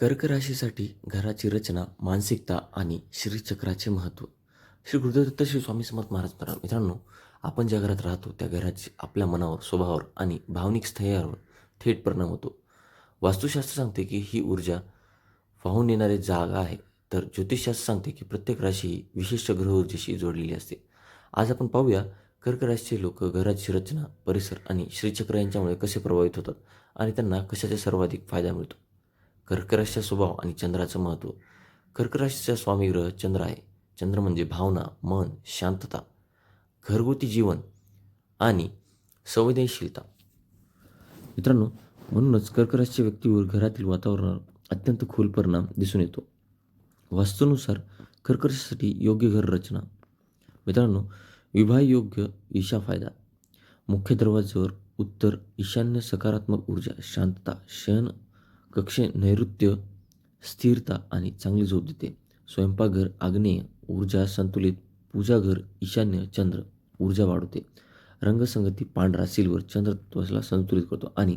कर्क राशीसाठी घराची रचना मानसिकता आणि श्रीचक्राचे महत्त्व. श्री गुरुदत्त श्री स्वामी समर्थ महाराज महाराज मित्रांनो आपण ज्या घरात राहतो त्या घराची आपल्या मनावर स्वभावावर आणि भावनिक स्थैर्यावर थेट परिणाम होतो. वास्तुशास्त्र सांगते की ही ऊर्जा वाहून येणारी जागा आहे. तर ज्योतिषशास्त्र सांगते की प्रत्येक राशी ही विशिष्ट ग्रह ऊर्जेशी जोडलेली असते. आज आपण पाहूया कर्क राशीचे लोक घराची रचना परिसर आणि श्रीचक्र यांच्यामुळे कसे प्रभावित होतात आणि त्यांना कशाचा सर्वाधिक फायदा मिळतो? कर्कराशीचा स्वभाव आणि चंद्राचं महत्त्व. कर्कराशीचा स्वामी ग्रह चंद्र आहे. चंद्र म्हणजे भावना मन शांतता घरगुती जीवन आणि संवेदनशीलता. मित्रांनो म्हणूनच कर्कराशीच्या व्यक्तीवर घरातील वातावरणावर अत्यंत खोल परिणाम दिसून येतो. वास्तूनुसार कर्कराशीसाठी योग्य घर रचना. मित्रांनो विवाह योग्य ईशा फायदा. मुख्य दरवाज्यावर उत्तर ईशान्य सकारात्मक ऊर्जा शांतता शयन कक्षे नैऋत्य स्थिरता आणि चांगली झोप देते. स्वयंपाकघर आग्नेय ऊर्जा संतुलित पूजाघर ईशान्य चंद्र ऊर्जा वाढवते. रंगसंगती पांढरा सिल्वर चंद्र तत्वाला संतुलित करतो आणि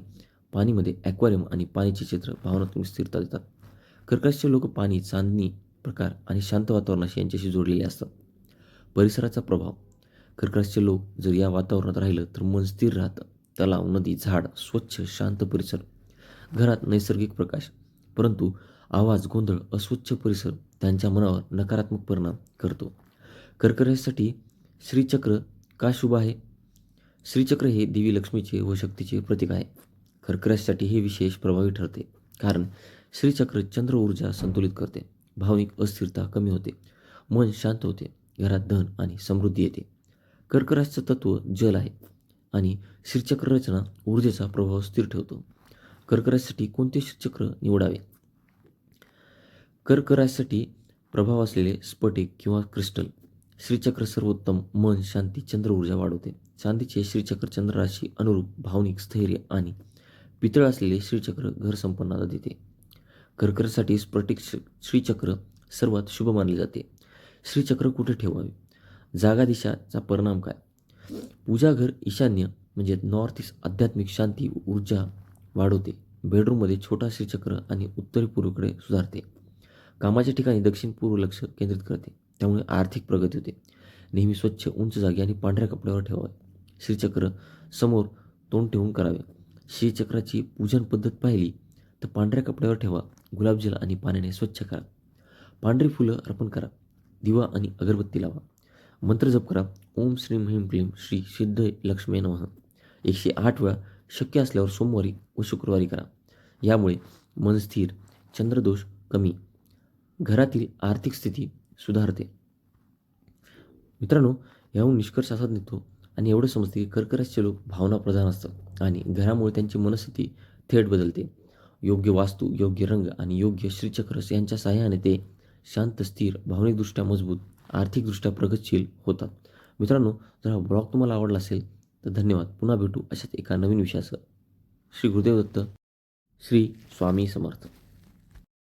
पाणीमध्ये ॲक्वेरियम आणि पाणीचे चित्र भावनात्मक स्थिरता देतात. कर्कशचे लोक पाणी चांदणी प्रकार आणि शांत वातावरणाशी यांच्याशी जोडलेले असतात. परिसराचा प्रभाव. कर्कशचे लोक जर या वातावरणात राहिलं तर मन स्थिर राहतं. तलाव नदी झाड स्वच्छ शांत परिसर. घरात नैसर्गिक प्रकाश परंतु आवाज गोंधळ अस्वच्छ परिसर त्यांच्या मनावर नकारात्मक परिणाम करतो. कर्कराशीसाठी श्रीचक्र का शुभ आहे? श्रीचक्र हे देवी लक्ष्मीचे व शक्तीचे प्रतीक आहे. कर्कराशीसाठी हे विशेष प्रभावी ठरते कारण श्रीचक्र चंद्र ऊर्जा संतुलित करते भावनिक अस्थिरता कमी होते मन शांत होते घरात धन आणि समृद्धी येते. कर्करासचं तत्व जल आहे आणि श्रीचक्र रचना ऊर्जेचा प्रभाव स्थिर ठेवतो. कर्करासाठी कोणते श्रीचक्र निवडावे? कर्क राशीसाठी प्रभाव असलेले स्फटिक किंवा क्रिस्टल. श्रीचक्र सर्वोत्तम मन शांती चंद्र ऊर्जा वाढवते. चांदीचे श्रीचक्र चंद्र राशी अनुरूप भावनिक स्थैर्य आणि पितळ असलेले श्रीचक्र घर संपन्नता देते. कर्करासाठी स्फटिक श्रीचक्र सर्वात शुभ मानले जाते. श्रीचक्र कुठे ठेवावे? जागा दिशाचा परिणाम काय? पूजाघर ईशान्य म्हणजे नॉर्थ ईस्ट आध्यात्मिक शांती ऊर्जा वाढवते. बेडरूममध्ये छोटा श्रीचक्र आणि उत्तरी पूर्वेकडे सुधारते. कामाच्या ठिकाणी दक्षिण पूर्व लक्ष केंद्रित करते. त्यामुळे आर्थिक प्रगती होते. नेहमी स्वच्छ उंच जागी आणि पांढऱ्या कपड्यावर ठेवावे. श्रीचक्र समोर तोंड ठेवून करावे. श्रीचक्राची पूजन पद्धत पाहिली तर पांढऱ्या कपड्यावर ठेवा. गुलाबजल आणि पाण्याने स्वच्छ करा. पांढरी फुलं अर्पण करा. दिवा आणि अगरबत्ती लावा. मंत्र जप करा. ओम श्रीम ह्रीम क्लीम श्री सिद्ध लक्ष्मी नमः. एकशे आठ वेळा शक्य असल्यावर सोमवारी व शुक्रवारी करा. यामुळे मन स्थिर चंद्रदोष कमी घरातील आर्थिक स्थिती सुधारते. मित्रांनो याहून निष्कर्ष असा निघतो आणि एवढं समजते की कर्कराशीचे लोक भावनाप्रधान असतात आणि घरामुळे त्यांची मनस्थिती थेट बदलते. योग्य वास्तू योग्य रंग आणि योग्य श्रीचक्रस यांच्या सहाय्याने ते शांत स्थिर भावनिकदृष्ट्या मजबूत आर्थिकदृष्ट्या प्रगतशील होतात. मित्रांनो जर हा ब्लॉग तुम्हाला आवडला असेल तर धन्यवाद. पुन्हा भेटू अशाच एका नवीन विषयासह. श्री गुरुदेव दत्त श्री स्वामी समर्थ.